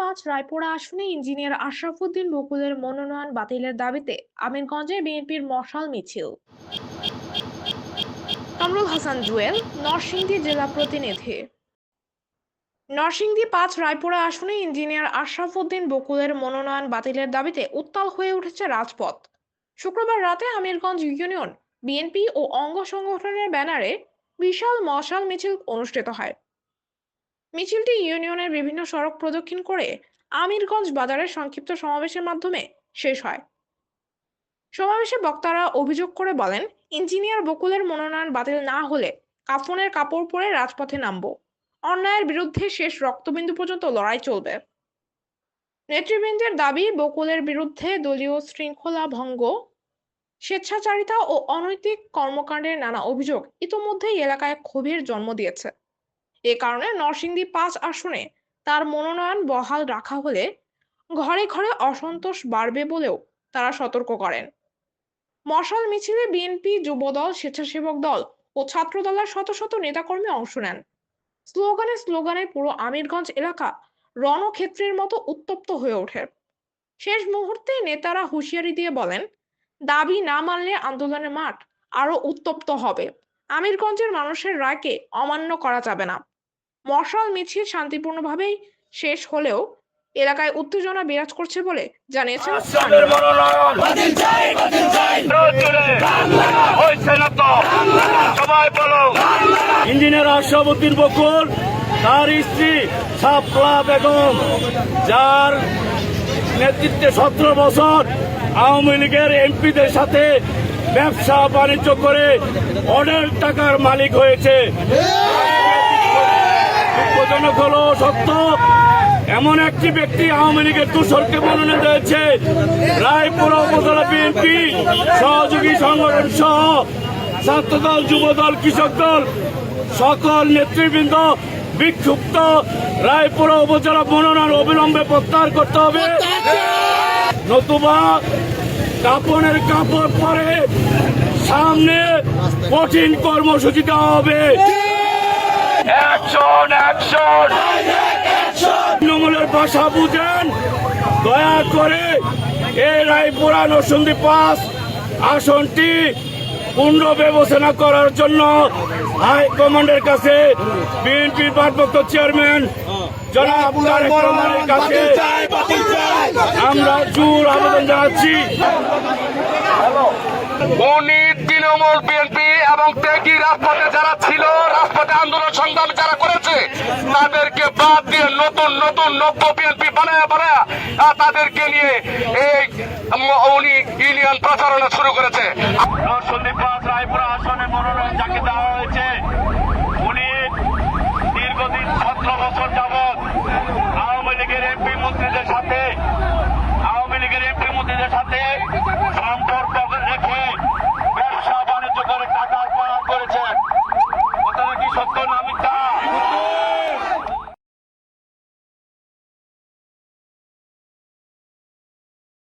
পাঁচ রায়পুরা আসনে ইঞ্জিনিয়ার আশরাফুদ্দিন বকুলের মনোনয়ন বাতিলের দাবিতে আমিরগঞ্জে বিএনপির মশাল মিছিল। কামরুল হাসান জুয়েল, নরসিংদী জেলা প্রতিনিধি। নরসিংদী পাঁচ রায়পুরা আসনে ইঞ্জিনিয়ার আশরাফুদ্দিন বকুলের মনোনয়ন বাতিলের দাবিতে উত্তাল হয়ে উঠেছে রাজপথ। শুক্রবার রাতে আমিরগঞ্জ ইউনিয়ন, বিএনপি ও অঙ্গ সংগঠনের ব্যানারে বিশাল মশাল মিছিল অনুষ্ঠিত হয়। মিছিলটি ইউনিয়নের বিভিন্ন সড়ক প্রদক্ষিণ করে আমিরগঞ্জ বাজারের সংক্ষিপ্ত সমাবেশের মাধ্যমে শেষ হয়। সমাবেশে বক্তারা অভিযোগ করে বলেন, ইঞ্জিনিয়ার বকুলের মনোনয়ন বাতিল না হলে কাফনের কাপড় পরে রাজপথে নামব। অন্যায়ের বিরুদ্ধে শেষ রক্তবিন্দু পর্যন্ত লড়াই চলবে। নেতৃবৃন্দের দাবি, বকুলের বিরুদ্ধে দলীয় শৃঙ্খলা ভঙ্গ, স্বেচ্ছাচারিতা ও অনৈতিক কর্মকাণ্ডের নানা অভিযোগ ইতোমধ্যেই এলাকায় ক্ষোভের জন্ম দিয়েছে। এ কারণে নরসিংদী পাঁচ আসনে তার মনোনয়ন বহাল রাখা হলে ঘরে ঘরে অসন্তোষ বাড়বে বলেও তারা সতর্ক করেন। মশাল মিছিলে বিএনপি যুবদল, স্বেচ্ছাসেবক দল ও ছাত্র দলের শত শত নেতাকর্মী অংশ নেন। স্লোগানে স্লোগানে পুরো আমিরগঞ্জ এলাকা রণক্ষেত্রের মতো উত্তপ্ত হয়ে ওঠে। শেষ মুহূর্তে নেতারা হুঁশিয়ারি দিয়ে বলেন, দাবি না মানলে আন্দোলনের মাঠ আরও উত্তপ্ত হবে। আমিরগঞ্জের মানুষের রায়কে অমান্য করা যাবে না। মশাল মিছিল শান্তিপূর্ণভাবেই শেষ হলেও এলাকায় উত্তেজনা বিরাজ করছে বলে জানিয়েছেন ইঞ্জিনিয়ার আশরাফুদ্দিন বকুল তার স্ত্রী সাপলা বেগম যার নেতৃত্বে সতেরো বছর আওয়ামী লীগের এমপিদের সাথে ব্যবসা বাণিজ্য করে অনেক টাকার মালিক হয়েছে। দুঃখজনক হলো সত্য। এমন একটি ব্যক্তি আওয়ামী লীগের তুষরকে মনোনীত হয়েছে রায়পুরা উপজেলা বিএনপি সহযোগী সংগঠন সহ ছাত্রদল, যুবদল, কৃষক দল, সকল নেতৃবৃন্দ বিক্ষুব্ধ। রায়পুরা উপজেলা মনোনয়ন অবিলম্বে প্রত্যাহার করতে হবে। নতুবা কাপড়ের কাপড় পরে সামনে কঠিন কর্মসূচি দেওয়া হবে। অ্যাকশন অ্যাকশন তৃণমূলের ভাষা বুঝেন। দয়া করে এই রায়পুরা নরসিংদী পাস আসনটি পুনঃ বিবেচনা করার জন্য হাইকমান্ডের কাছে বিএনপি ভারপ্রাপ্ত চেয়ারম্যান জনাব তারেক কাছে আমরা জোর আবেদন জানাচ্ছি। উনি তৃণমূল বিএনপি এবং ত্যাগী রাজপথে যারা ছিল রাজপথে আন্দোলন সংগ্রাম যারা করেছে। তাদেরকে বাদ দিয়ে নতুন নতুন নব্য বিএনপি বানায় বানায় তাদেরকে নিয়ে এই উনি ইউনিয়ন প্রচারণা শুরু করেছে। সন্দীপ রায়পুরা